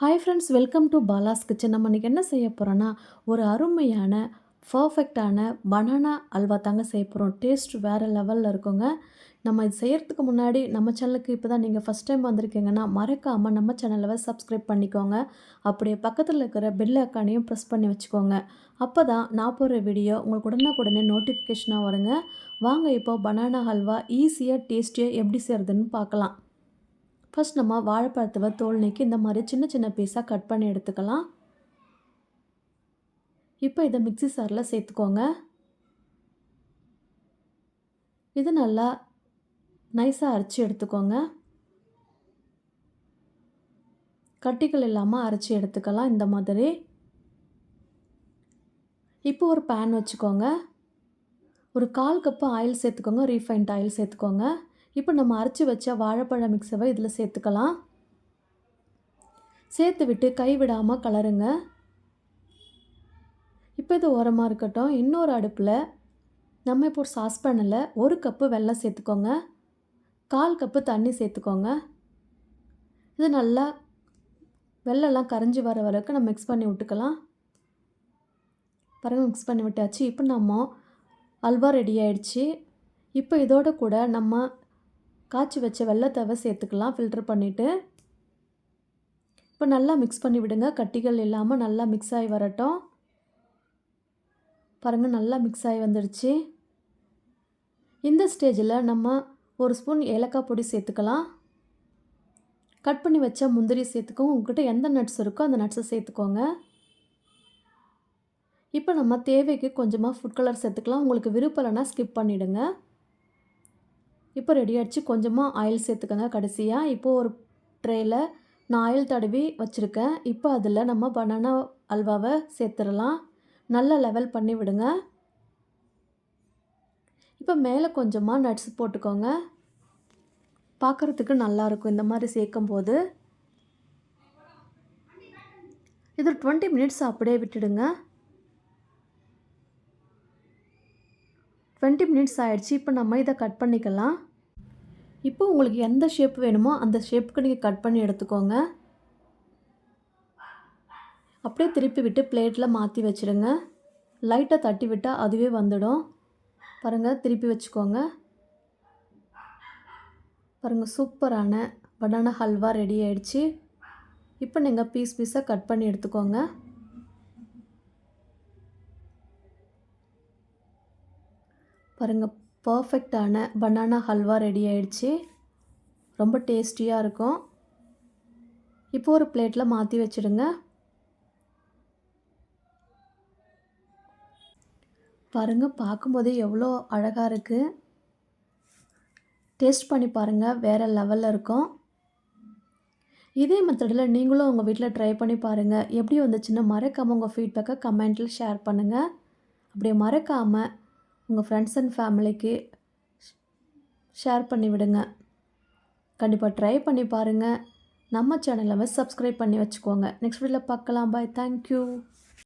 Hi friends welcome to Bala's kitchen நம்ம இன்றைக்கி என்ன செய்ய போகிறோன்னா ஒரு அருமையான பர்ஃபெக்டான பனானா அல்வா தாங்க செய்ய போகிறோம் டேஸ்ட் வேறு லெவலில் இருக்குங்க. நம்ம இது செய்கிறதுக்கு முன்னாடி நம்ம சேனலுக்கு இப்போ தான் நீங்கள் ஃபஸ்ட் டைம் வந்திருக்கீங்கன்னா மறக்காமல் நம்ம சேனலை சப்ஸ்கிரைப் பண்ணிக்கோங்க. அப்படியே பக்கத்தில் இருக்கிற பெல் அக்கானையும் ப்ரெஸ் பண்ணி வச்சுக்கோங்க. அப்போ தான் நான் போடுற வீடியோ உங்களுக்கு உடனுக்குடனே நோட்டிஃபிகேஷனாக வருங்க. வாங்க இப்போ பனானா ஹல்வா ஈஸியாக டேஸ்டியாக எப்படி செய்கிறதுன்னு பார்க்கலாம். ஃபஸ்ட் நம்ம வாழைப்பழத்தை தோல் நீக்கி இந்த மாதிரி சின்ன சின்ன பீஸாக கட் பண்ணி எடுத்துக்கலாம். இப்போ இதை மிக்சி சாரில் சேர்த்துக்கோங்க. இது நல்லா நைஸாக அரைச்சி எடுத்துக்கோங்க. கட்டிகள் இல்லாமல் அரைச்சி எடுத்துக்கலாம் இந்த மாதிரி. இப்போ ஒரு பேன் வச்சுக்கோங்க. ஒரு கால் கப்பு ஆயில் சேர்த்துக்கோங்க ரீஃபைண்ட் ஆயில் சேர்த்துக்கோங்க. இப்போ நம்ம அரைச்சி வச்ச வாழைப்பழ மிக்ஸவை இதில் சேர்த்துக்கலாம். சேர்த்து விட்டு கை விடாமல் கலருங்க. இப்போ இது ஓரமாக இருக்கட்டும். இன்னொரு அடுப்பில் நம்ம இப்போ ஒரு சாஸ்பேனில் ஒரு கப்பு வெல்லம் சேர்த்துக்கோங்க. கால் கப்பு தண்ணி சேர்த்துக்கோங்க. இது நல்லா வெள்ளெல்லாம் கரைஞ்சி வர வரைக்கும் நம்ம மிக்ஸ் பண்ணி விட்டுக்கலாம். பாருங்கள் மிக்ஸ் பண்ணி விட்டாச்சு. இப்போ நம்ம அல்வா ரெடி ஆயிடுச்சு. இப்போ இதோட கூட நம்ம காய்ச்சி வச்ச வெள்ளத்தவை சேர்த்துக்கலாம் ஃபில்ட்ரு பண்ணிவிட்டு இப்போ நல்லா மிக்ஸ் பண்ணி விடுங்க. கட்டிகள் இல்லாமல் நல்லா மிக்ஸ் ஆகி வரட்டும். பாருங்கள் நல்லா மிக்ஸ் ஆகி வந்துடுச்சு இந்த ஸ்டேஜில் நம்ம ஒரு ஸ்பூன் ஏலக்காய் பொடி சேர்த்துக்கலாம். கட் பண்ணி வச்ச முந்திரி சேர்த்துக்கோங்க உங்கள்கிட்ட எந்த நட்ஸ் இருக்கோ அந்த நட்ஸை சேர்த்துக்கோங்க. இப்போ நம்ம தேவைக்கு கொஞ்சமாக ஃபுட் கலர் சேர்த்துக்கலாம். உங்களுக்கு விருப்பம் இல்லைன்னா ஸ்கிப் பண்ணிவிடுங்க இப்போ ரெடி ஆகிடுச்சு கொஞ்சமாக ஆயில் சேர்த்துக்கோங்க கடைசியாக இப்போது ஒரு ட்ரேயில் நான் ஆயில் தடவி வச்சுருக்கேன். இப்போ அதில் நம்ம பனானா அல்வாவை சேர்த்துடலாம். நல்லா லெவல் பண்ணி விடுங்க. இப்போ மேலே கொஞ்சமாக நட்ஸ் போட்டுக்கோங்க. பார்க்குறதுக்கு நல்லாயிருக்கும் இந்த மாதிரி சேர்க்கும் போது இது டுவெண்ட்டி மினிட்ஸ் அப்படியே விட்டுடுங்க. டுவெண்ட்டி மினிட்ஸ் ஆயிடுச்சு. இப்போ நம்ம இதை கட் பண்ணிக்கலாம். இப்போ உங்களுக்கு எந்த ஷேப் வேணுமோ அந்த ஷேப்புக்கு நீங்கள் கட் பண்ணி எடுத்துக்கோங்க. அப்படியே திருப்பி விட்டு பிளேட்டில் மாற்றி வச்சுருங்க. லைட்டாக தட்டி விட்டால் அதுவே வந்துடும். பாருங்கள் திருப்பி வச்சுக்கோங்க. பாருங்கள் சூப்பரான பனானா ஹல்வா ரெடி ஆயிடுச்சு. இப்போ நீங்கள் பீஸ் பீஸாக கட் பண்ணி எடுத்துக்கோங்க. பாருங்கள் பர்ஃபெக்டான பனானா ஹல்வா ரெடி ஆயிடுச்சு. ரொம்ப டேஸ்டியாக இருக்கும். இப்போ ஒரு பிளேட்டில் மாற்றி வச்சுடுங்க. பாருங்கள் பார்க்கும்போதே எவ்வளோ அழகாக இருக்குது டேஸ்ட் பண்ணி பாருங்கள் வேறு லெவலில் இருக்கும். இதே மெத்தடில் நீங்களும் உங்கள் வீட்டில் ட்ரை பண்ணி பாருங்கள் எப்படி வந்துச்சுன்னு மறக்காமல் உங்கள் ஃபீட்பேக்கை கமெண்ட்டில் ஷேர் பண்ணுங்கள் அப்படியே மறக்காமல் உங்கள் ஃப்ரெண்ட்ஸ் அண்ட் ஃபேமிலிக்கு ஷேர் பண்ணி விடுங்க. கண்டிப்பாக ட்ரை பண்ணி பாருங்கள் நம்ம சேனலை சப்ஸ்கிரைப் பண்ணி வச்சுக்கோங்க. நெக்ஸ்ட் வீடியோவில் பார்க்கலாம். Bye thank you